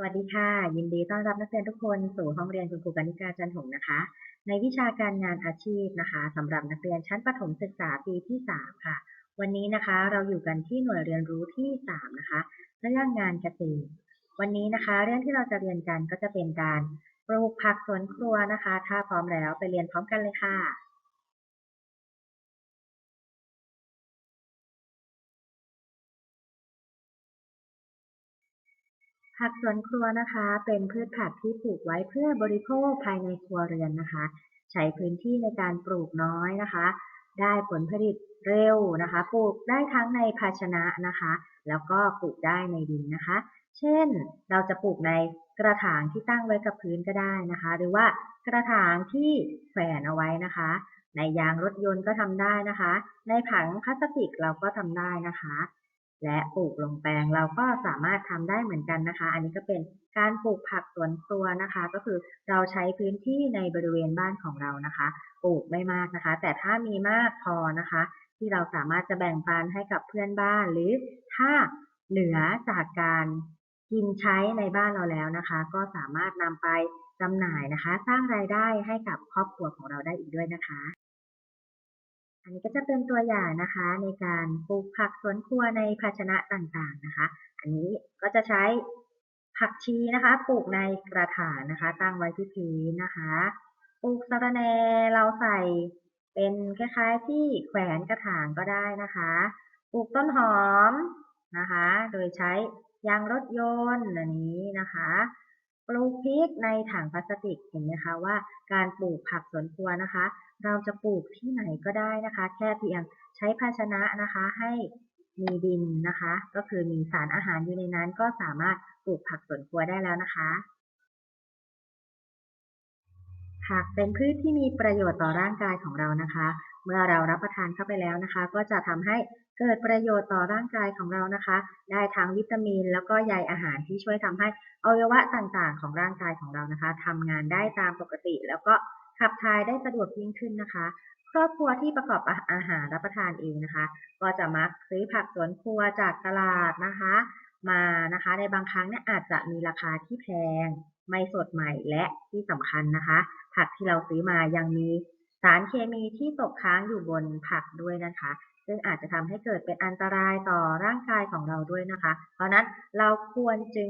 สวัสดีค่ะ ยินดีต้อนรับนักเรียนทุกคนสู่ห้องเรียนคุณครูกนิกาจันหงนะคะ ในวิชาการงานอาชีพนะคะสำหรับนักเรียนชั้นประถมศึกษาปีที่ 3 ค่ะ วันนี้นะคะเราอยู่กันที่หน่วยเรียนรู้ที่ 3 นะคะเรื่องงานเกษตรวันนี้นะคะ เรื่องที่เราจะเรียนกันก็จะเป็นการปลูกผักสวนครัวนะคะ ถ้าพร้อมแล้วไปเรียนพร้อมกันเลยค่ะ ผักสวนครัวนะคะ เป็นพืชผักที่ปลูกไว้เพื่อบริโภคภายในครัวเรือนนะคะ ใช้พื้นที่ในการปลูกน้อยนะคะ ได้ผลผลิตเร็วนะคะ ปลูกได้ทั้งในภาชนะนะคะ แล้วก็ปลูกได้ในดินนะคะ เช่น เราจะปลูกในกระถางที่ตั้งไว้กับพื้นก็ได้นะคะ หรือว่ากระถางที่แขวนเอาไว้นะคะ ในยางรถยนต์ก็ทำได้นะคะ ในผังพลาสติกเราก็ทำได้นะคะ และปลูกลงแปลงเราก็สามารถทำได้เหมือนกันนะคะ อันนี้ก็เป็นการปลูกผักสวนครัวนะคะ ก็คือเราใช้พื้นที่ในบริเวณบ้านของเรานะคะ ปลูกไม่มากนะคะ แต่ถ้ามีมากพอนะคะ ที่เราสามารถจะแบ่งปันให้กับเพื่อนบ้าน หรือถ้าเหลือจากการกินใช้ในบ้านเราแล้วนะคะ ก็สามารถนำไปจำหน่ายนะคะ สร้างรายได้ให้กับครอบครัวของเราได้อีกด้วยนะคะ อันนี้ก็จะเป็นตัวอย่างนะคะในการปลูกผักสวนครัวในภาชนะต่างๆนะคะ อันนี้ก็จะใช้ผักชีนะคะปลูกในกระถางนะคะ ตั้งไว้ที่พื้นนะคะปลูกสะระแหน่เราใส่เป็นคล้ายๆที่แขวนกระถางก็ได้นะคะปลูกต้นหอมนะคะ โดยใช้ยางรถยนต์อันนี้นะคะ ปลูกพริกในถังพลาสติกเห็นไหมคะว่า การปลูกผักสวนครัวนะคะ เราจะปลูกที่ไหนก็ได้นะคะ แค่เพียงใช้ภาชนะนะคะให้มีดินนะคะ ก็คือมีสารอาหารอยู่ในนั้นก็สามารถปลูกผักสวนครัวได้แล้วนะคะผักเป็นพืชที่มีประโยชน์ต่อร่างกายของเรานะคะ เมื่อเรารับประทานเข้าไปแล้วนะคะ ก็จะทำให้ เกิดประโยชน์ต่อร่างกายของเรานะคะ ได้ทั้งวิตามิน แล้วก็ใยอาหารที่ช่วยทำให้อวัยวะต่างๆ ของร่างกายของเรานะคะทำงานได้ตามปกติ แล้วก็ขับถ่ายได้สะดวกยิ่งขึ้นนะคะ ครอบครัวที่ประกอบอาหารรับประทานเองนะคะ ก็จะมักซื้อผักสวนครัวจากตลาดนะคะ มานะคะ ในบางครั้งเนี่ยอาจจะมีราคาที่แพง ไม่สดใหม่และที่สำคัญนะคะ ผักที่เราซื้อมายังมีสารเคมีที่ตกค้างอยู่บนผักด้วยนะคะ ซึ่งอาจจะทำให้เกิดเป็นอันตรายต่อร่างกายของเราด้วยนะคะ เพราะนั้นเราควรจึง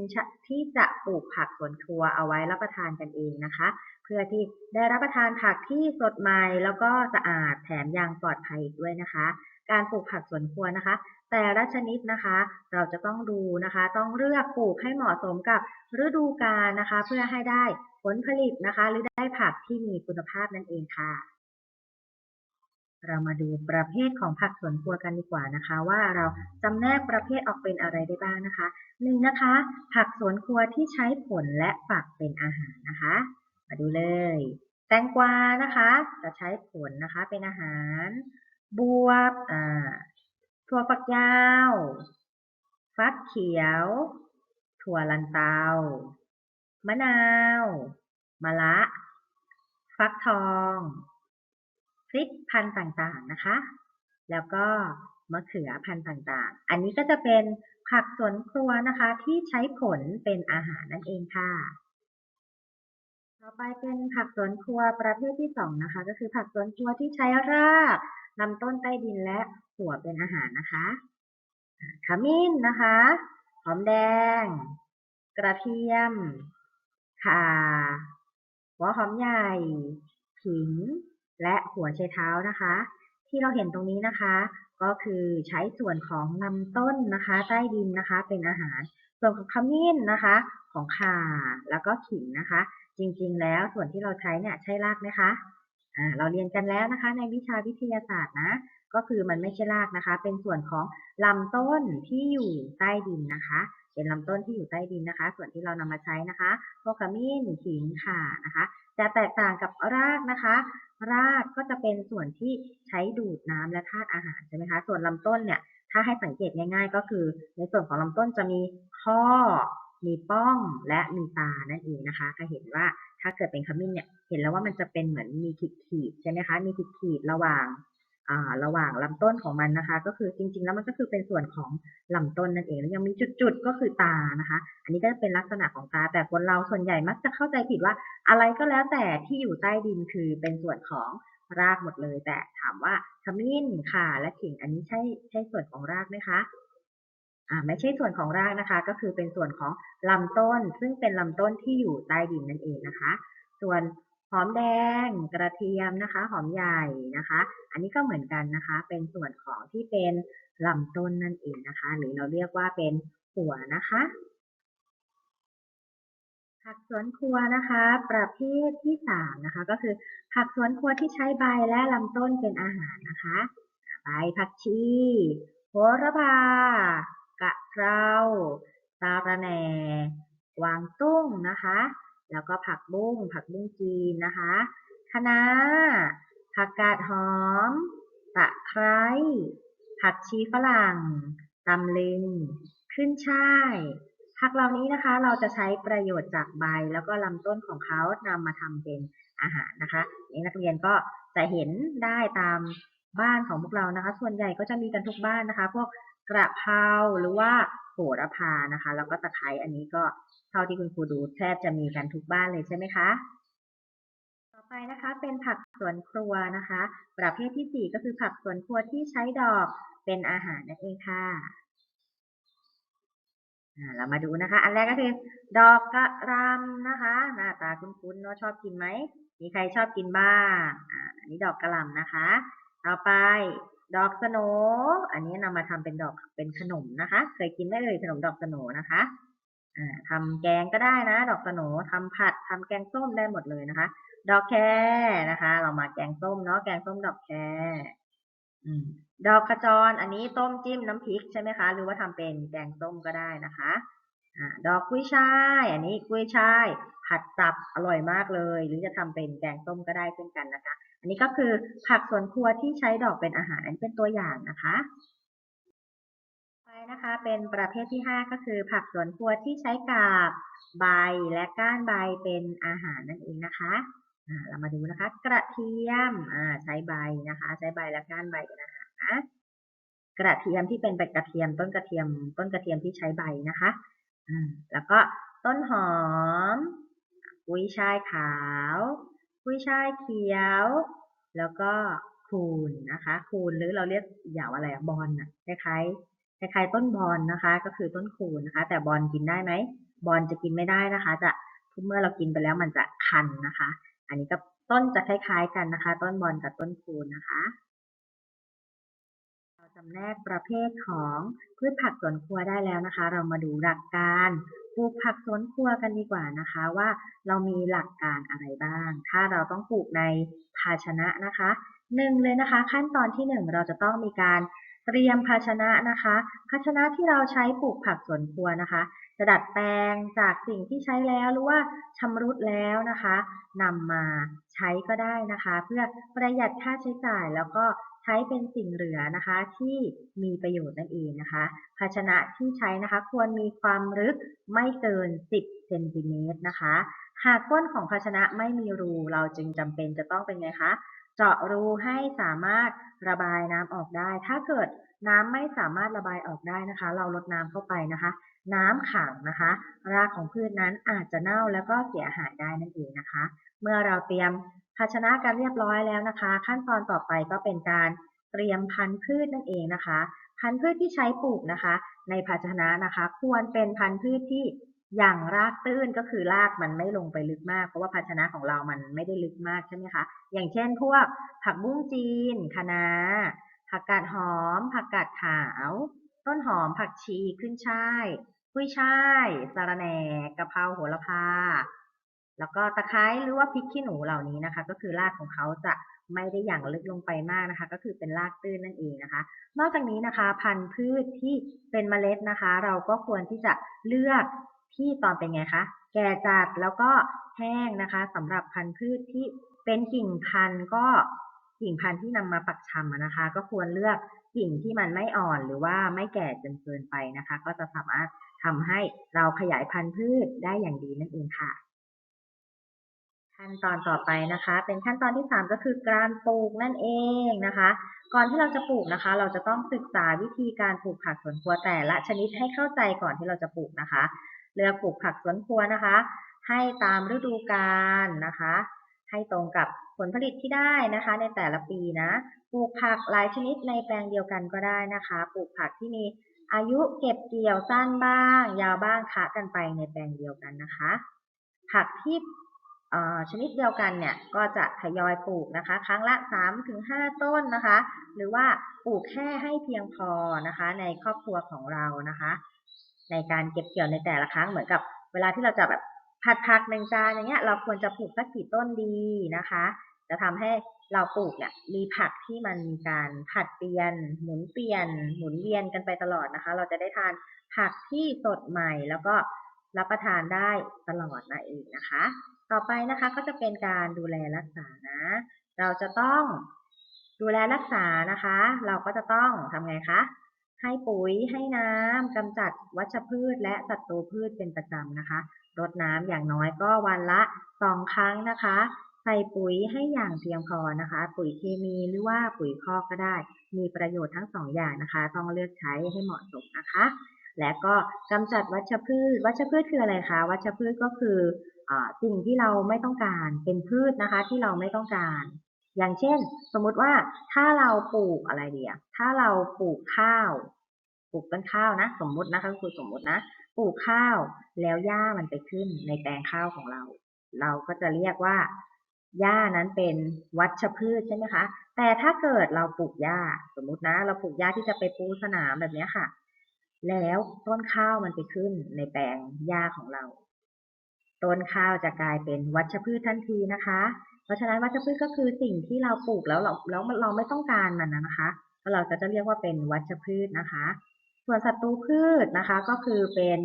ที่จะปลูกผักสวนครัวเอาไว้รับประทานกันเองนะคะ เพื่อที่ได้รับประทานผักที่สดใหม่แล้วก็สะอาดแถมยังปลอดภัยอีกด้วยนะคะ การปลูกผักสวนครัวนะคะ แต่ละชนิดนะคะ เราจะต้องดูนะคะ ต้องเลือกปลูกให้เหมาะสมกับฤดูกาลนะคะ เพื่อให้ได้ผลผลิตนะคะ หรือได้ผักที่มีคุณภาพนั่นเองค่ะ เรามาดูประเภทของผักสวนครัวกันดีกว่านะคะ ว่าเราจำแนกประเภทออกเป็นอะไรได้บ้างนะคะหนึ่งนะคะ ผักสวนครัวที่ใช้ผลและฝักเป็นอาหารนะคะ มาดูเลย แตงกวานะคะ จะใช้ผลนะคะเป็นอาหารบวบอ่าถั่วฝักยาว ฟักเขียว ถั่วลันเตา มะนาว มะละ ฟักทอง พริกพันธุ์ต่างๆนะคะ แล้วก็มะเขือพันธุ์ต่างๆ อันนี้ก็จะเป็นผักสวนครัวนะคะที่ใช้ผลเป็นอาหารนั่นเองค่ะ ต่อไปเป็นผักสวนครัวประเภทที่สองนะคะ ก็คือผักสวนครัวที่ใช้รากลำต้นใต้ดินและหัวเป็นอาหารนะคะขมิ้นนะคะหอมแดง กระเทียมข่าหัวหอมใหญ่ ขิง และหัวไชเท้านะคะ ที่เราเห็นตรงนี้นะคะ ก็คือใช้ส่วนของลำต้นนะคะ ใต้ดินนะคะ เป็นอาหาร ส่วนของขมิ้นนะคะ ของข่าแล้วก็ขิงนะคะ จริงๆ แล้วส่วนที่เราใช้เนี่ยใช่รากไหมคะอ่าเราเรียนกันแล้วนะคะ ในวิชาวิทยาศาสตร์นะก็คือมันไม่ใช่รากนะคะ เป็นส่วนของลำต้นที่อยู่ใต้ดินนะคะ เป็นลำต้นที่อยู่ใต้ดินนะคะ ส่วนที่เรานำมาใช้นะคะพวกขมิ้นขิงข่านะคะจะแตกต่างกับรากนะคะ รากก็จะเป็นส่วนที่ใช้ดูดน้ำและธาตุอาหารใช่ไหมคะ ส่วนลำต้นเนี่ยถ้าให้สังเกตง่าย ๆ ก็คือ ในส่วนของลำต้นจะมีข้อ มีป้องและมีตานั่นเองนะคะ ก็เห็นว่าถ้าเกิดเป็นขมิ้นเนี่ยเห็นแล้วว่ามันจะเป็นเหมือนมีขีดขีดๆใช่ไหมคะ มีขีดขีดๆระหว่าง ระหว่างลำต้นของมันนะคะ ก็คือจริง ๆ แล้วมันก็คือเป็นส่วนของลำต้นนั่นเองแล้วยังมีจุดๆก็คือตานะคะ อันนี้ก็จะเป็นลักษณะของตาแต่คนเราส่วนใหญ่มักจะเข้าใจผิดว่าอะไรก็แล้วแต่ที่อยู่ใต้ดินคือเป็นส่วนของรากหมดเลย แต่ถามว่าขมิ้นข่าและขิงอันนี้ใช่ใช่ส่วนของรากไหมคะอ่าไม่ใช่ส่วนของรากนะคะ ก็คือเป็นส่วนของลำต้น ซึ่งเป็นลำต้นที่อยู่ใต้ดินนั่นเองนะคะ ส่วน หอมแดง กระเทียมนะคะ หอมใหญ่นะคะ อันนี้ก็เหมือนกันนะคะ เป็นส่วนของที่เป็นลำต้นนั่นเองนะคะ หรือเราเรียกว่าเป็นหัวนะคะ ผักสวนครัวนะคะ ประเภทที่สามนะคะ ก็คือผักสวนครัวที่ใช้ใบและลำต้นเป็นอาหารนะคะ ใบผักชีโหระพากะเพราสาระแหน่กวางตุ้งนะคะ แล้วก็ผักบุ้งผักบุ้งจีนนะคะคะน้าผักกาดหอม ตะไคร้ ผักชีฝรั่ง ตำลึง ขึ้นช่ายผักเหล่านี้นะคะ เราจะใช้ประโยชน์จากใบแล้วก็ลำต้นของเขานำมาทำเป็นอาหารนะคะนี่นักเรียนก็จะเห็นได้ตามบ้านของพวกเรานะคะ ส่วนใหญ่ก็จะมีกันทุกบ้านนะคะ พวกกระเพราหรือว่าโหระพานะคะ แล้วก็ตะไคร้อันนี้ก็ เท่าที่คุณครูดูแทบจะมีกันทุกบ้านเลยใช่ไหมคะ ต่อไปนะคะเป็นผักสวนครัวนะคะ ประเภทที่สี่ก็คือผักสวนครัวที่ใช้ดอกเป็นอาหารนั่นเองค่ะอ่าเรามาดูนะคะ อันแรกก็คือดอกกระรำนะคะ หน้าตาคุ้นๆเนาะชอบกินไหม มีใครชอบกินบ้างอ่าอันนี้ดอกกระหล่ำนะคะ ต่อไปดอกสโน อันนี้นำมาทำเป็นดอกเป็นขนมนะคะ เคยกินไหมเอ่ยขนมดอกสโนนะคะ ทำแกงก็ได้นะ ดอกสโหนทำผัดทำแกงส้มได้หมดเลยนะคะ ดอกแคนะคะ เรามาแกงส้มเนาะแกงส้มดอกแคอืมดอกขจรอันนี้ต้มจิ้มน้ำพริกใช่ไหมคะ หรือว่าทำเป็นแกงส้มก็ได้นะคะอดอกกุ้ยช่าย อันนี้กุ้ยช่าย ผัดสับอร่อยมากเลย หรือจะทำเป็นแกงส้มก็ได้เช่นกันนะคะ อันนี้ก็คือผักสวนครัวที่ใช้ดอกเป็นอาหารอันนี้เป็นตัวอย่างนะคะ ไปนะคะเป็นประเภทที่ 5 ก็คือผักสวนครัวที่ใช้กาบใบและก้านใบเป็นอาหารนั่นเองนะคะอ่าเรามาดูนะคะ กระเทียมอ่าใช้ใบนะคะ ใช้ใบและก้านใบเป็นอาหารนะกระเทียมที่เป็นใบกระเทียมต้นกระเทียม ต้นกระเทียมที่ใช้ใบนะคะอ่าแล้วก็ต้นหอมกุ้ยช่ายขาวกุ้ยช่ายเขียว แล้วก็คูนนะคะ คูนหรือเราเรียกอย่างอะไรอะบอลอะคล้ายๆ คล้ายๆต้นบอลนะคะ ก็คือต้นคูนนะคะ แต่บอลกินได้ไหมบอลจะกินไม่ได้นะคะ จะเมื่อเรากินไปแล้วมันจะคันนะคะ อันนี้ก็ต้นจะคล้ายๆกันนะคะ ต้นบอลกับต้นคูนนะคะเราจำแนกประเภทของพืชผักสวนครัวได้แล้วนะคะ เรามาดูหลักการปลูกผักสวนครัวกันดีกว่านะคะ ว่าเรามีหลักการอะไรบ้าง ถ้าเราต้องปลูกในภาชนะนะคะหนึ่งเลยนะคะ ขั้นตอนที่หนึ่งเราจะต้องมีการ เตรียมภาชนะนะคะ ภาชนะที่เราใช้ปลูกผักสวนครัวนะคะ จะดัดแปลงจากสิ่งที่ใช้แล้วหรือว่าชำรุดแล้วนะคะนำมาใช้ก็ได้นะคะ เพื่อประหยัดค่าใช้จ่ายแล้วก็ใช้เป็นสิ่งเหลือนะคะที่มีประโยชน์นั่นเองนะคะ ภาชนะที่ใช้นะคะควรมีความลึกไม่เกิน 10เซนติเมตรนะคะ หากก้นของภาชนะไม่มีรูเราจึงจำเป็นจะต้องเป็นไงคะ เจาะรูให้สามารถระบายน้ำออกได้ ถ้าเกิดน้ำไม่สามารถระบายออกได้นะคะ เราลดน้ำเข้าไปนะคะ น้ำขังนะคะ รากของพืชนั้นอาจจะเน่าแล้วก็เสียหายได้นั่นเองนะคะ เมื่อเราเตรียมภาชนะกันเรียบร้อยแล้วนะคะ ขั้นตอนต่อไปก็เป็นการเตรียมพันธุ์พืชนั่นเองนะคะ พันธุ์พืชที่ใช้ปลูกนะคะ ในภาชนะนะคะ ควรเป็นพันธุ์พืชที่ อย่างรากตื้นก็คือรากมันไม่ลงไปลึกมาก เพราะว่าภาชนะของเรามันไม่ได้ลึกมากใช่ไหมคะ อย่างเช่น พวกผักบุ้งจีนคะน้าผักกาดหอม ผักกาดขาว ต้นหอมผักชีขึ้นช่ายกุ้ยช่ายสะระแหน่กะเพราโหระพา แล้วก็ตะไคร้หรือว่าพริกขี้หนูเหล่านี้นะคะ ก็คือรากของเขาจะไม่ได้อย่างลึกลงไปมากนะคะ ก็คือเป็นรากตื้นนั่นเองนะคะ นอกจากนี้นะคะ พันธุ์พืชที่เป็นเมล็ดนะคะ เราก็ควรที่จะเลือก ที่ตอนเป็นไงคะแก่จัดแล้วก็แห้งนะคะสำหรับพันธุ์พืชที่เป็นกิ่งพันธุ์ก็กิ่งพันธุ์ที่นำมาปักชำนะคะ ก็ควรเลือกกิ่งที่มันไม่อ่อนหรือว่าไม่แก่จนเกินไปนะคะ ก็จะสามารถทำให้เราขยายพันธุ์พืชได้อย่างดีนั่นเองค่ะ ขั้นตอนต่อไปนะคะ เป็นขั้นตอนที่ 3 ก็คือการปลูกนั่นเองนะคะ ก่อนที่เราจะปลูกนะคะ เราจะต้องศึกษาวิธีการปลูกผักสวนครัวแต่ละชนิดให้เข้าใจก่อนที่เราจะปลูกนะคะ เลือกปลูกผักสวนครัวนะคะ ให้ตามฤดูกาลนะคะ ให้ตรงกับผลผลิตที่ได้นะคะ ในแต่ละปีนะ ปลูกผักหลายชนิดในแปลงเดียวกันก็ได้นะคะ ปลูกผักที่มีอายุเก็บเกี่ยวสั้นบ้าง ยาวบ้างคะกันไปในแปลงเดียวกันนะคะ ผักที่ชนิดเดียวกันเนี่ยก็จะทยอยปลูกนะคะ ครั้งละ 3-5 ต้นนะคะ หรือว่าปลูกแค่ให้เพียงพอนะคะ ในครอบครัวของเรานะคะ ในการเก็บเกี่ยวในแต่ละครั้งเหมือนกับ เวลาที่เราจะแบบผัดผักหนึ่งจานอย่างเงี้ย เราควรจะปลูกสักกี่ต้นดีนะคะ จะทำให้เราปลูกเนี่ยมีผักที่มันมีการผัดเปลี่ยน หมุนเปลี่ยน หมุนเวียนกันไปตลอดนะคะ เราจะได้ทานผักที่สดใหม่แล้วก็รับประทานได้ตลอดนั่นเองนะคะ ต่อไปนะคะก็จะเป็นการดูแลรักษานะ เราจะต้องดูแลรักษานะคะ เราก็จะต้องทำไงคะ ให้ปุ๋ยให้น้ำกำจัดวัชพืช และศัตรูพืชเป็นประจำนะคะ รดน้ำอย่างน้อยก็วันละสองครั้งนะคะ ใส่ปุ๋ยให้อย่างเพียงพอนะคะ ปุ๋ยเคมีหรือว่าปุ๋ยคอกก็ได้ มีประโยชน์ทั้งสองอย่างนะคะ ต้องเลือกใช้ให้เหมาะสมนะคะ และก็กำจัดวัชพืช วัชพืชคืออะไรคะ วัชพืชก็คืออสิ่งที่เราไม่ต้องการ เป็นพืชนะคะที่เราไม่ต้องการ อย่างเช่น สมมุติว่าถ้าเราปลูกอะไรเดียถ้าเราปลูกข้าว ปลูกต้นข้าวนะ สมมุตินะคะคือสมมุตินะปลูกข้าวแล้วหญ้ามันไปขึ้นในแปลงข้าวของเรา เราก็จะเรียกว่าหญ้านั้นเป็นวัชพืชใช่ไหมคะ แต่ถ้าเกิดเราปลูกหญ้าสมมุตินะ เราปลูกหญ้าที่จะไปปูสนามแบบนี้ค่ะ แล้วต้นข้าวมันไปขึ้นในแปลงหญ้าของเรา ต้นข้าวจะกลายเป็นวัชพืชทันทีนะคะ เพราะฉะนั้นวัชพืชก็คือสิ่งที่เราปลูกแล้วเราแล้วเราไม่ต้องการมันนะคะ เราก็จะเรียกว่าเป็นวัชพืชนะคะ ส่วนศัตรูพืชนะคะก็คือเป็น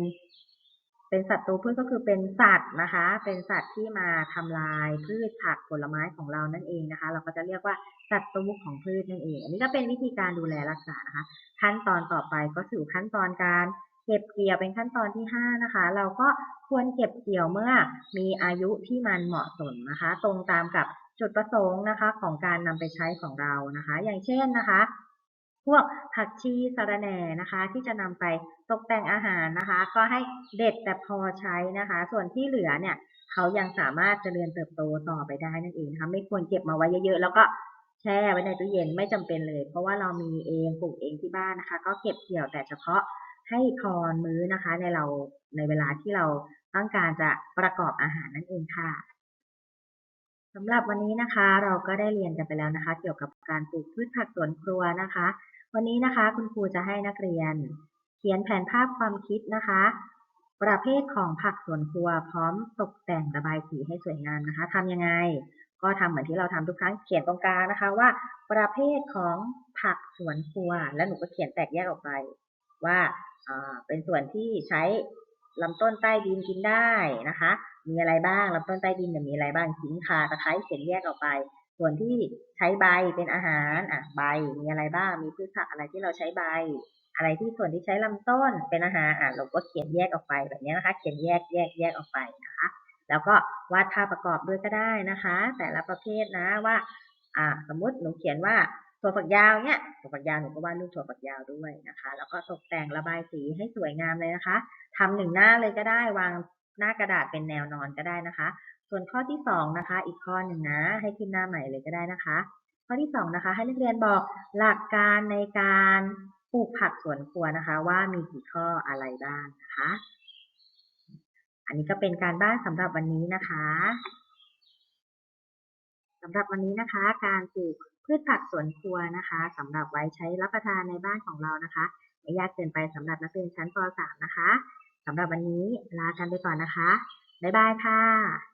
เป็นศัตรูพืชก็คือเป็นสัตว์นะคะ เป็นสัตว์ที่มาทำลายพืชผักผลไม้ของเรานั่นเองนะคะ เราก็จะเรียกว่าศัตรูของพืชนั่นเอง อันนี้ก็เป็นวิธีการดูแลรักษานะคะ ขั้นตอนต่อไปก็สู่ขั้นตอนการ เก็บเกี่ยวเป็นขั้นตอนที่ 5 นะคะ เราก็ควรเก็บเกี่ยวเมื่อมีอายุที่มันเหมาะสมนะคะ ตรงตามกับจุดประสงค์นะคะของการนำไปใช้ของเรานะคะ อย่างเช่นนะคะ พวกผักชีสะระแหน่นะคะ ที่จะนำไปตกแต่งอาหารนะคะ ก็ให้เด็ดแต่พอใช้นะคะ ส่วนที่เหลือเนี่ยเขายังสามารถเจริญเติบโตต่อไปได้นั่นเองนะคะไม่ควรเก็บมาไว้เยอะๆแล้วก็แช่ไว้ในตู้เย็นไม่จำเป็นเลย เพราะว่าเรามีเองปลูกเองที่บ้านนะคะ ก็เก็บเกี่ยวแต่เฉพาะ ให้พอมื้อนะคะ ในเราในเวลาที่เราต้องการจะประกอบอาหารนั่นเองค่ะสำหรับวันนี้นะคะ เราก็ได้เรียนกันไปแล้วนะคะ เกี่ยวกับการปลูกพืชผักสวนครัวนะคะ วันนี้นะคะคุณครูจะให้นักเรียน เขียนแผนภาพความคิดนะคะ ประเภทของผักสวนครัว พร้อมตกแต่งระบายสีให้สวยงามนะคะทำยังไง ก็ทำเหมือนที่เราทำทุกครั้งเขียนตรงกลางนะคะ ว่า ประเภทของผักสวนครัว แล้วหนูก็เขียนแตกแยกออกไป ว่า เป็นส่วนที่ใช้ลำต้นใต้ดินกินได้นะคะ มีอะไรบ้างลำต้นใต้ดินมีอะไรบ้างขิงข่าตะไคร้เขียนแยกออกไป ส่วนที่ใช้ใบเป็นอาหารอะใบมีอะไรบ้างมีพืชผักอะไรที่เราใช้ใบ อะไรที่ส่วนที่ใช้ลำต้นเป็นอาหารอะเราก็เขียนแยกออกไปแบบนี้นะคะ เขียนแยกแยกแยกออกไปนะคะ แล้วก็วาดภาพประกอบด้วยก็ได้นะคะ แต่ละประเภทนะว่าอ่าสมมติหนูเขียนว่า ถั่วฝักยาวเนี่ยถั่วฝักยาวหนูก็วาดรูปถั่วฝักยาวด้วยนะคะ แล้วก็ตกแต่งระบายสีให้สวยงามเลยนะคะทำหนึ่งหน้าเลยก็ได้วางหน้ากระดาษเป็นแนวนอนก็ได้นะคะ ส่วนข้อที่สองนะคะ อีกข้อหนึ่งนะ ให้ขึ้นหน้าใหม่เลยก็ได้นะคะ ข้อที่สองนะคะ ให้นักเรียนบอกหลักการในการปลูกผักสวนครัวนะคะ ว่ามีกี่ข้ออะไรบ้างนะคะ อันนี้ก็เป็นการบ้านสำหรับวันนี้นะคะสำหรับวันนี้นะคะ การปลูก พืชผักสวนครัวนะคะสำหรับไว้ใช้รับประทานในบ้านของเรานะคะไม่ยากเกินไปสำหรับนักเรียนชั้นป .3 นะคะสำหรับวันนี้ลากันไปก่อนนะคะ บ๊ายบายค่ะ